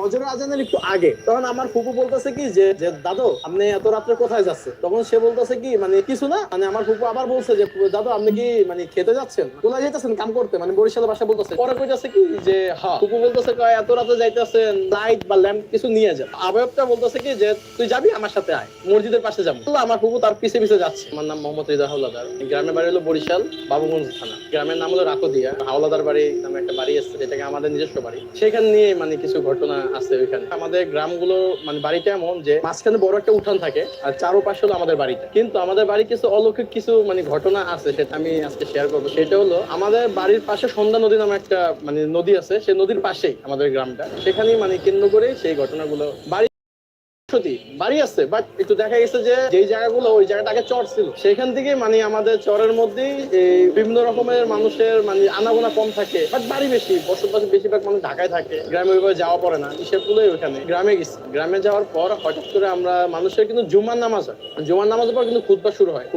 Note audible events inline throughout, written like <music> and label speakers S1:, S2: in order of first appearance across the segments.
S1: ফজরের আজানের একটু আগে তখন আমার ফুপু বলতেছে কি যে দাদু আপনি এত রাত্রে কোথায় যাচ্ছে তখন সে বলতেছে কি মানে কিছু না মানে আমার ফুপু আবার বলছে যে দাদু আপনি কি মানে খেতে যাচ্ছেন? কোথায় যাইতেছেন কাম করতে? মানে বরিশালের ভাষা বলতেছে। পরে কইতাছে কি যে হ্যাঁ। ফুপু বলতেছে কয় এত রাতে যাইতেছেন লাইট বা ল্যাম্প কিছু নিয়ে যান। আবয়বটা বলতেছে কি যে তুই যাবি আমার সাথে আয় মসজিদের পাশে যাব। তো আমার ফুপু তার পিছে পিছে যাচ্ছে। আমার নাম মোহাম্মদ রিদা হাওলাদার। গ্রামের বাড়ি হলো বরিশাল বাবুগঞ্জ থানা। গ্রামের নাম হলো রাকদিয়া। হাওলাদার বাড়ি নামে একটা বাড়ি আছে যেটাকে আমাদের নিজস্ব বাড়ি। সেখানে নিয়ে মানে কিছু ঘটনা আছে ওইখানে। আমাদের গ্রামগুলো মানে বাড়িটা এমন যে মাঝখানে বড় একটা উঠান থাকে আর চারোপাশে হলো আমাদের বাড়িটা। কিন্তু আমাদের বাড়ি কিছু অলৌকিক কিছু মানে ঘটনা আছে সেটা আমি আজকে শেয়ার করব। সেটা হলো আমাদের বাড়ির পাশে সন্ধ্যা নদী নামে একটা মানে নদী আছে, সেই নদীর পাশেই আমাদের গ্রামটা। সেখানেই মানে কেন্দ্র করে সেই ঘটনাগুলো। বাড়ি সত্যি বাড়ি আছে বাট একটু দেখা গেছে যে জায়গাগুলো, ওই চর ছিল। সেখান থেকে মানে আমাদের চরের বিভিন্ন রকমের মানুষের মানে আনাগোনা কম থাকে বাট বাড়ি বেশি, বসবাস বেশিরভাগ মানুষ ঢাকায় থাকে, গ্রামে ওইভাবে যাওয়া পড়ে না ওইখানে গ্রামে গেছি। গ্রামে যাওয়ার পর হঠাৎ করে আমরা, মানুষের কিন্তু জুমার নামাজ হয়। জুমার নামাজের পর কিন্তু খুদবা শুরু হয়।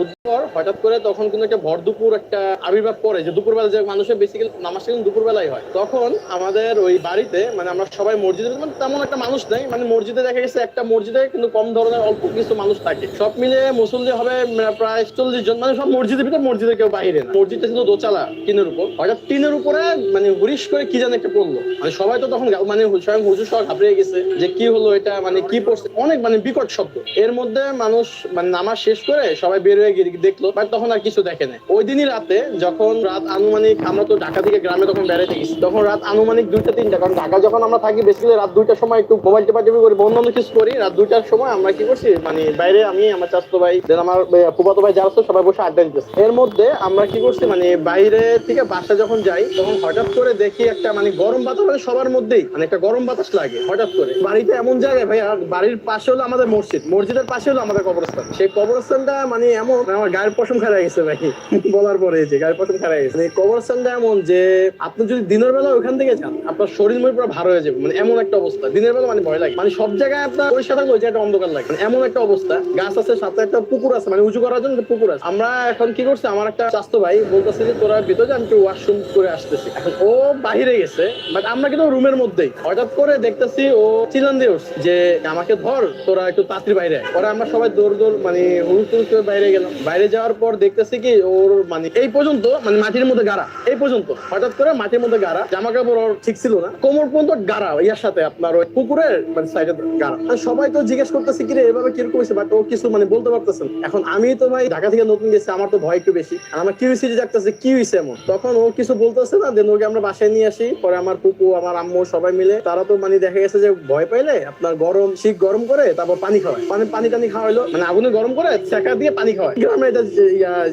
S1: হঠাৎ করে তখন কিন্তু একটা ভর দুপুর একটা আবির্ভাব পরে যে দুপুরবেলা যে মানুষের বেসিক্যালি নামাজটা কিন্তু দুপুরবেলায় হয়। তখন আমাদের ওই বাড়িতে মানে আমরা সবাই মসজিদে মানে তেমন একটা মানুষ নেই মানে মসজিদে দেখা গেছে একটা মসজিদে কিন্তু কম ধরনের অল্প কিছু মানুষ থাকে। সব মিলে মুসল্লি হবে প্রায় চল্লিশ জন। মানে সব মসজিদের ভিতরে মসজিদে কেউ বাইরে মসজিদটা ছিল দোচালা টিনের উপর। হঠাৎ টিনের উপরে মানে হুরিশ করে কি জানি একটা পড়ল। মানে সবাই তো তখন মানে স্বয়ং হুজুর সহ ঘাবড়ে গেছে যে, কি হলো এটা? মানে কি পড়ছে? অনেক মানে বিকট শব্দ। এর মধ্যে মানুষ মানে নামাজ শেষ করে সবাই বের হয়ে দেখল, বাট তখন আর কিছু দেখে না ওই দিনই রাতে যখন রাত আনুমানিক, আমরা তো ঢাকা থেকে গ্রামে তখন বেড়াতে গেছি, তখন রাত আনুমানিক দুইটা, তিনটা, কারণ ঢাকা যখন আমরা থাকি বেসিক্যালি রাত দুইটার সময় একটু মোবাইল টেপা টেপি করি, বা অন্যান্য কিছু করি, রাত দুইটার সময় আমরা কি করছি মানে বাইরে আমি, আমার চাচতো ভাই দেন আমার ফুফাতো ভাই যারা সবাই বসে আড্ডা দিতেছে। এর মধ্যে আমরা কি করছি মানে বাইরে থেকে বাসা যখন যাই, তখন হঠাৎ করে দেখি একটা মানে গরম বাতাস মানে সবার মধ্যেই মানে একটা গরম বাতাস লাগে, হঠাৎ করে। বাড়িতে এমন জায়গায় ভাই আর বাড়ির পাশে হলো আমাদের মসজিদ, মসজিদের পাশে হলো আমাদের কবরস্থান। সেই কবরস্থানটা মানে এমন, আমার গায়ের পশম খারাপ গেছে, ভাই, <laughs> বলার পরে যে, গায়ের পশম খারাপ গেছে। মানে কবরস্থানটা এমন যে, আপনি যদি দিনের বেলা ওখান থেকে যান, আপনার শরীর মনে পুরো ভার হয়ে যাবে মানে এমন একটা অবস্থা। দিনের বেলা মানে ভয় লাগে। মানে সব জায়গায় আপনার পরিষ্কার থাকবে ওই জায়গাটা অন্ধকার লাগে। মানে এমন একটা অবস্থা। গাছ আছে সাথে একটা পুকুর আছে মানে উঁচু করার জন্য পুকুর আছে। আমরা এখন কি করছি আমার একটা স্বাস্থ্য ভাই বলতেছে যে তোরা ভিতরে যা, আমি একটু ওয়াশরুম করে আসতেছি। এখন ও বাহিরে গেছে বাট আমরা কিন্তু রুমের মধ্যেই। হঠাৎ করে দেখতেছি ও চিলান দিয়ে উঠছে যে আমাকে ধর তোরা একটু তাড়াতাড়ি বাইরে। পরে আমরা সবাই দৌড় দৌড় মানে হুড়ুস টুড়ুস করে বাইরে গেলাম। বাইরে যাওয়ার পর দেখতেছি কি ওর মানে এই পর্যন্ত মানে মাটির মধ্যে গাড়া। এই পর্যন্ত। হঠাৎ করে মাটির মধ্যে গাড়া। জামা কাপড় ঠিক ছিল না। কোমর পর্যন্ত গাড়া ইয়ার সাথে আপনার ওই পুকুরের মানে সাইডে গাড়া। সবাই তো জিজ্ঞেস করতেছে কি রে এভাবে কীরকম হয়েছে? বাট ও কিছু মানে বলতে পারতেছে না। এখন আমি তো ভাই ঢাকা থেকে নতুন গেছি, আমার তো ভয় একটু বেশি। আর আমার কিউরিসিটি জাগতেছে, কি হয়েছে এমন? তখন ও কিছু বলতেছে না দেন ওকে আমরা বাসায় নিয়ে আসি। পরে আমার পুপু আমার আম্মু সবাই মিলে, তারা তো মানে দেখা গেছে যে ভয় পাইলে আপনার গরম শীত গরম করে তারপর পানি খাওয়ায়। পানি পানি টানি খাওয়াইলো মানে আগুনে গরম করে সেকা দিয়ে পানি খাওয়ায়। গ্রামে এটা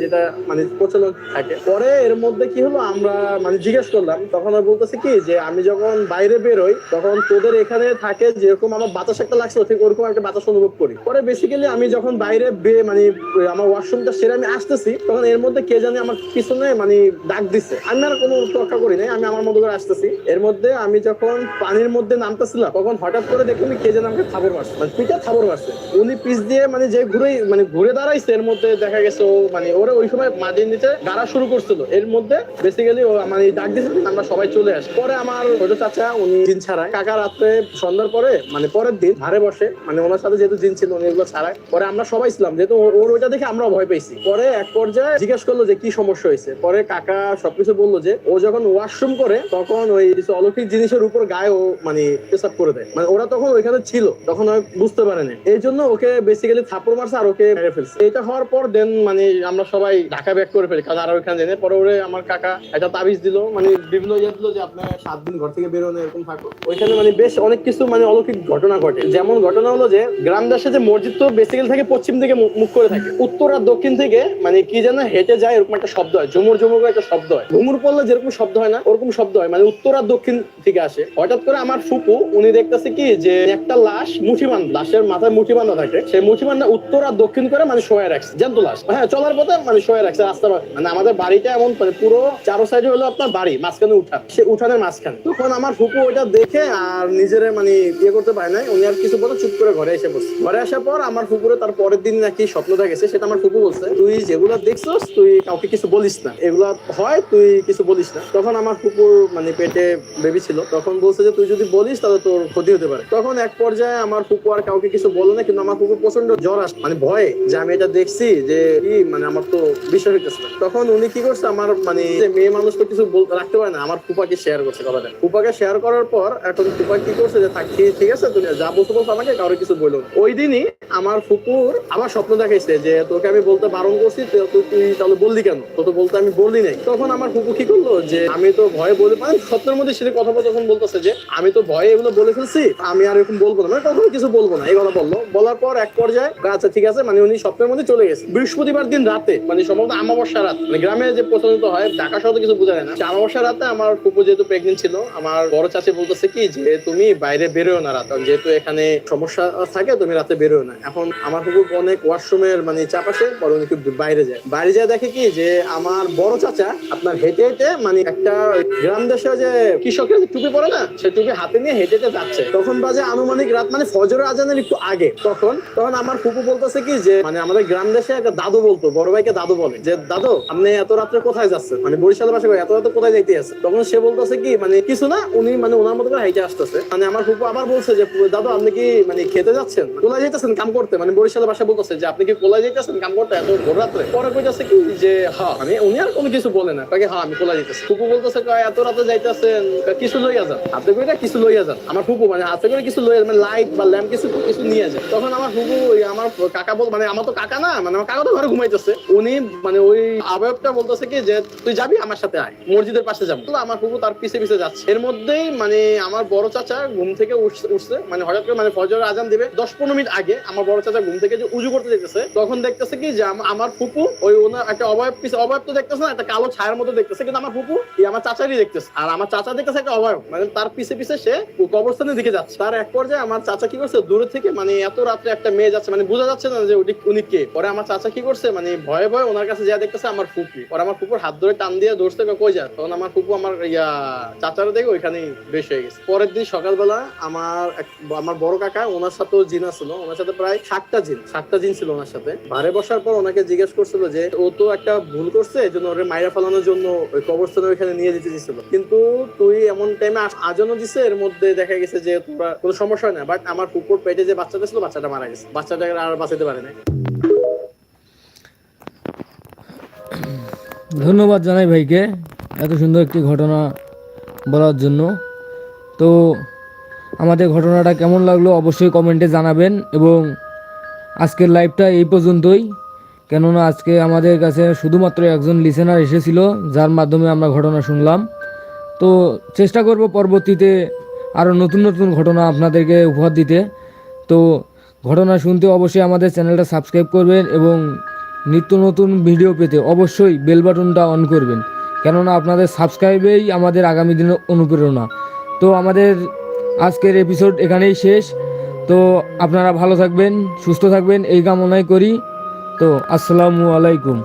S1: যেটা মানে প্রচলন থাকে। পরে এর মধ্যে কি হলো, আমরা মানে জিজ্ঞেস করলাম, তখন আর বলতেছে কি, যে আমি যখন বাইরে বেরোই, তখন তোদের এখানে থাকে যেরকম আমার বাতাস একটা লাগছে ঠিক ওরকম একটা বাতাস অনুভব করি। পরে বেসিক্যালি আমি যখন বাইরে বে- মানে আমার ওয়াশরুমটা সেরে আমি আসতেছি, তখন এর মধ্যে কে জানি আমার পিছনে মানে ডাক দিছে। আমি আর কোনো রক্ষা করি নাই, আমি আমার মতো করে আসতেছি। এর মধ্যে আমি যখন পানির মধ্যে নামতেছিলাম, তখন হঠাৎ করে দেখলাম কে যেন আমাকে থাবর মারছে মানে পিঠে থাবর মারছে। উনি পিছ দিয়ে মানে যে ঘুরে মানে ঘুরে দাঁড়াইছে, এর মধ্যে দেখা গেছে ও মানে ওরা ওই সময় মাটির নিচে গাড়া শুরু করছিল। এর মধ্যে বেসিক্যালি ও মানে ডাক দিয়েছে আমরা সবাই চলে আসি। পরে আমার ছোট চাচা, উনি দিন ছাড়ায়, কাকা রাত্রে সন্ধ্যার পরে মানে পরের দিন ধারে বসে মানে ওনার সাথে যেহেতু জিন ছিল, উনি এগুলো ছাড়ায়। পরে আমরা সবাই ছিলাম, যেহেতু ওর ওইটা দেখে আমরা ভয় পেয়েছি। পরে এক পর্যায়ে জিজ্ঞেস করল যে, কি সমস্যা হয়েছে? পরে কাকা সবকিছু বলল যে, ও যখন ওয়াশরুম করে, তখন ওই কিছু অলৌকিক জিনিসের উপর গায়ে ও মানে পেশাব করে দেয়। মানে ওরা তখন ওইখানে ছিল, তখন বুঝতে পারে না এই জন্য ওকে বেসিক্যালি থাপ্পড় মারছে আর ওকে মেরে ফেলছে। এটা হওয়ার পর দেন মানে আমরা সবাই ঢাকা ব্যাক করে ফেলি, কারণ আর ওইখানে জেনে পরে ওরে আমার কাকা একটা তাবিজ দিল মানে বিভিন্ন ইয়ে দিল যে, আপনার সাত দিন ঘর থেকে বেরোনো, এরকম থাকো ওইখানে মানে বেশ অনেক কিছু মানে অলৌকিক ঘটনা ঘটে। যেমন ঘটনা হলো যে গ্রাম দেশে যে মসজিদ তো বেসিক্যালি থাকে পশ্চিম দিকে মুখ করে থাকে। উত্তর আর দক্ষিণ থেকে মানে কি যেন হেঁটে যায় এরকম একটা শব্দ হয়, ঝুমুর ঝুমুর করে একটা শব্দ হয়। ঘুমুর পড়লে যেরকম শব্দ হয় না, ওরকম শব্দ হয়। মানে উত্তর আর দক্ষিণ থেকে আসে। হঠাৎ করে আমার ফুপু, উনি দেখতেছে কি যে একটা লাশ মুঠি বান্ধ লাশের মাথায় মুঠি বান্ধা থাকে। সেই মুঠি বান্ধা উত্তর আর দক্ষিণ করে মানে শোয়া রাখছে। জ্যান্ত লাশ। হ্যাঁ চলার পথে মানে শোয়া রাখছে রাস্তা মানে আমাদের বাড়িটা এমন মানে পুরো চারো সাইডে হলো আপনার বাড়ি, মাঝখানে উঠান। সে উঠানের মাঝখানে। তখন আমার ফুপু ওইটা দেখে আর নিজেরে মানে ইয়ে করতে পারে নাই। উনি আর কিছু বলে চুপ করে ঘরে এসে বসে ঘরে আসার পর আমার ফুপুরে তার পরের দিন নাকি স্বপ্ন দেখেছে, সেটা আমার ফুপু বলছে। তুই যেগুলো দেখছস, তুই কাউকে কিছু বলিস না। এগুলা হয়, তুই কিছু বলিস না। তখন আমার ফুপুর মানে পেটে বেবি ছিল। তখন বলছে যে, তুই যদি বলিস, তাহলে তোর ক্ষতি হতে পারে। তখন এক পর্যায়ে আমার ফুপু আর কাউকে কিছু বলো না, কিন্তু আমার ফুপুর প্রচণ্ড জ্বর আস মানে ভয়ে যে, আমি এটা দেখছি যে, কি? মানে আমার তো বিশ্বাস হইতেছে না। তখন উনি কি করছে, আমার মানে মেয়ে মানুষ তো কিছু রাখতে পারে না। আমার ফুপাকে শেয়ার করছে কথাটা। ফুপাকে শেয়ার করার পর এখন ফুপা কি করছে যে, থাক, ঠিক আছে তুমি যা বলছো বলছো আমাকে কারও কিছু বলল ওই দিনই আমার ফুপুর আমার স্বপ্ন দেখাইছে যে, তোকে আমি বলতে বারণ করছি তুই তাহলে বললি কেন? তো তো বলতে আমি বললি নাই। তখন আমার ফুপু কি করল যে, আমি তো ভয়ে বলে মানে স্বপ্নের মধ্যে সেটা কথা তখন বলতেছে যে, আমি তো ভয়ে এগুলো বলে ফেলছি, আমি আর এরকম বলব না। মানে কখনো কিছু বলব না, এই কথা বলল। বলার পর এক পর্যায়ে আচ্ছা ঠিক আছে। মানে উনি স্বপ্নের মধ্যে চলে গেছে। বৃহস্পতিবার দিন রাতে মানে সম্ভবত আমাবস্যা রাত মানে গ্রামে যে প্রচলিত হয়, ঢাকা শহরে কিছু বোঝা যায় না। আমাবস্যা রাতে আমার ফুপু যেহেতু প্রেগনেন্ট ছিল, আমার বড় চাচি বলতেছে কি যে, তুমি বাইরে বেরোয় না রাত যেহেতু এখানে সমস্যা থাকে, তুমি রাতে বেরোয় না। এখন আমার ফুপু অনেক ওয়াশরুমের মানে পরে উনি বাইরে যায়। বাইরে যায় দেখে কি যে, আমার বড় চাচা আপনার হেঁটে হেঁটে মানে একটা গ্রাম দেশে যে কৃষকের টুপি পরে না সে টুপি হাতে নিয়ে হেঁটে হেঁটে যাচ্ছে। তখন বাজে আনুমানিক রাত মানে ফজরের আজানের একটু আগে। তখন তখন আমার ফুপু বলতেছে কি যে মানে আমাদের গ্রাম দেশে একটা দাদু বলতো, বড় ভাইকে দাদু বলে। যে, দাদু, আপনি এত রাত্রে কোথায় যাচ্ছে মানে বরিশালের পাশে এত রাতে কোথায় যাইতে আছে তখন সে বলতেছে কি মানে কিছু না, উনি মানে ওনার মতো করে হাইটে আসতেছে। মানে আমার ফুপু আবার বলছে যে, দাদু, আপনি কি মানে খেতে যাচ্ছেন? কোলায় যাইতেছেন কাম করতে? মানে বরিশালের ভাষা বলতেছে যে, আপনি কি কোলায় যাইতেছেন কাম করতে এত ভোর রাত্রে? পরে কইতাছে কি, যে হ্যাঁ মানে উনি আর কোনো কিছু বলে না। তাকে হ্যাঁ আমি কোলায় যাইতেছি। ফুপু বলতেছে এত রাতে যাইতেছেন? কিছু লইয়া যান। হাতে করে কিছু লইয়া যান। আমার ফুপু মানে হাতে করে কিছু লইয়া মানে লাইট বা ল্যাম্প কিছু কিছু নিয়ে যায় তখন আমার ফুপু আমার কাকা বল মানে আমার তো কাকা না মানে আমার কাকা তো ঘরে ঘুমাইতেছে। উনি মানে ওই আবয়বটা বলতেছে কি, যে, তুই যাবি, আমার সাথে আয়, মসজিদের পাশে যাব। তো আমার ফুপু তার পিছে পিছে যাচ্ছে। এর মধ্যেই মানে আমার বড় চাচা ঘুম থেকে উঠছে মানে হঠাৎ করে মানে ফজর আজান দিবে। দশ পনেরো মিনিট আগে আমার বড় চাচা ঘুম থেকে যে উজু করতে যেতেছে তখন দেখতেছে কি যে আমার ফুপু ওই ওনার একটা অবয়ব পিছে অবয়ব তো দেখতেছে না একটা কালো ছায়ার মতো দেখতেছে কিন্তু আমার ফুপু এই আমার চাচারই দেখতেছে। আর আমার চাচা দেখতেছে একটা অবয়ব মানে তার পিছে পিছে সে কবরস্থানের দিকে যাচ্ছে। তার এক পর্যায়ে আমার চাচা কি করছে দূরে থেকে মানে এত রাত্রে একটা মেয়ে যাচ্ছে মানে বোঝা যাচ্ছে না যে উনি উনি কে। পরে আমার চাচা কি করছে মানে ভয়ে ভয়ে ওনার কাছে যা দেখতেছে আমার ফুপি। পরে আমার ফুপুর হাত ধরে টান দিয়ে ধরছে কই, যা? তখন আমার ফুপু আমার ইয়া চাচারা দেখে ওইখানেই বেশ হয়ে গেছে। পরের দিন সকালবেলা আমার আমার বড় কাকা ওনার সাথেও জিন ছিল ওনার সাথে প্রায় সাতটা জিন সাতটা জিন ছিল ওনার সাথে। বারে বসার পর ওনাকে জিজ্ঞেস করছিল যে, ও তো একটা ভুল করছে এই জন্য ওরে মাইরা ফেলানোর জন্য ওই কবরস্থানে ওইখানে নিয়ে যেতে দিছিল। কিন্তু তুই এমন টাইমে আজনও দিছে, এর মধ্যে দেখা গেছে যে তোরা কোনো সমস্যা হয় না। বাট আমার কুকুর পেটে যে বাচ্চাটা ছিল, বাচ্চাটা মারা গেছে। বাচ্চাটাকে আর বাঁচাতে পারে না
S2: ধন্যবাদ জানাই ভাইকে, এত সুন্দর একটি ঘটনা বলার জন্য। তো আমাদের ঘটনাটা কেমন লাগল অবশ্যই কমেন্টে জানাবেন এবং আজকের লাইভটা এই পর্যন্তই। কেননা আজকে আমাদের কাছে শুধুমাত্র একজন লিসেনার এসেছিল, যার মাধ্যমে আমরা ঘটনা শুনলাম। তো চেষ্টা করব পরবর্তীতে আরও নতুন নতুন ঘটনা আপনাদেরকে উপহার দিতে। তো ঘটনা শুনতে অবশ্যই আমাদের চ্যানেলটা সাবস্ক্রাইব করবেন এবং নিত্য নতুন ভিডিও পেতে অবশ্যই বেল বাটনটা অন করবেন। কেননা আপনাদের সাবস্ক্রাইবেই আমাদের আগামী দিনের অনুপ্রেরণা। তো আমাদের আজকের এপিসোড এখানেই শেষ। তো আপনারা ভালো থাকবেন, সুস্থ থাকবেন, এই কামনাই করি। তো, আসসালামু আলাইকুম।